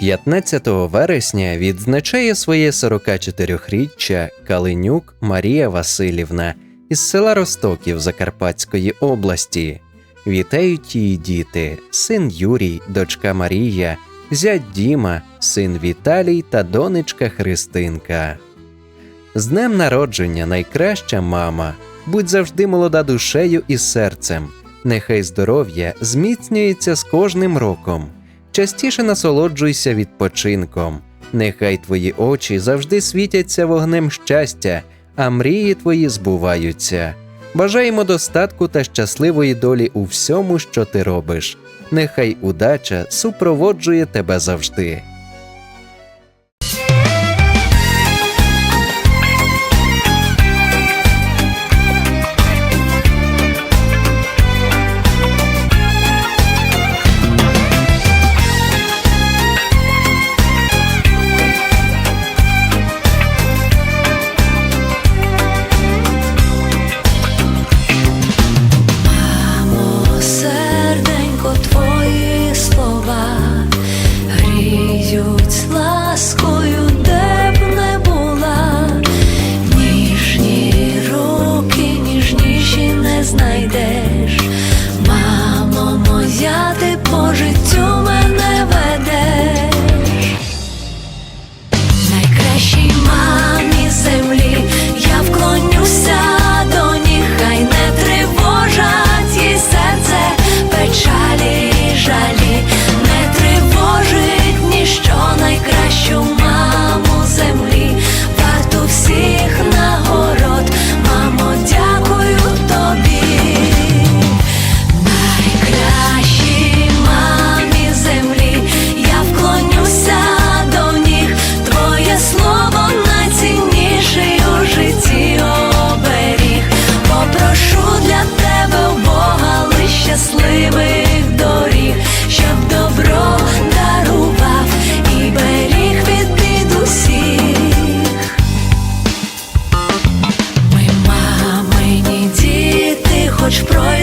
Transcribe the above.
15 вересня відзначає своє 44-річчя Калинюк Марія Васильівна із села Ростоків Закарпатської області. Вітають її діти, син Юрій, дочка Марія, зять Діма, син Віталій та донечка Христинка. З днем народження найкраща мама, будь завжди молода душею і серцем. Нехай здоров'я зміцнюється з кожним роком. Частіше насолоджуйся відпочинком. Нехай твої очі завжди світяться вогнем щастя, а мрії твої збуваються. Бажаємо достатку та щасливої долі у всьому, що ти робиш. Нехай удача супроводжує тебе завжди. Хоч пройде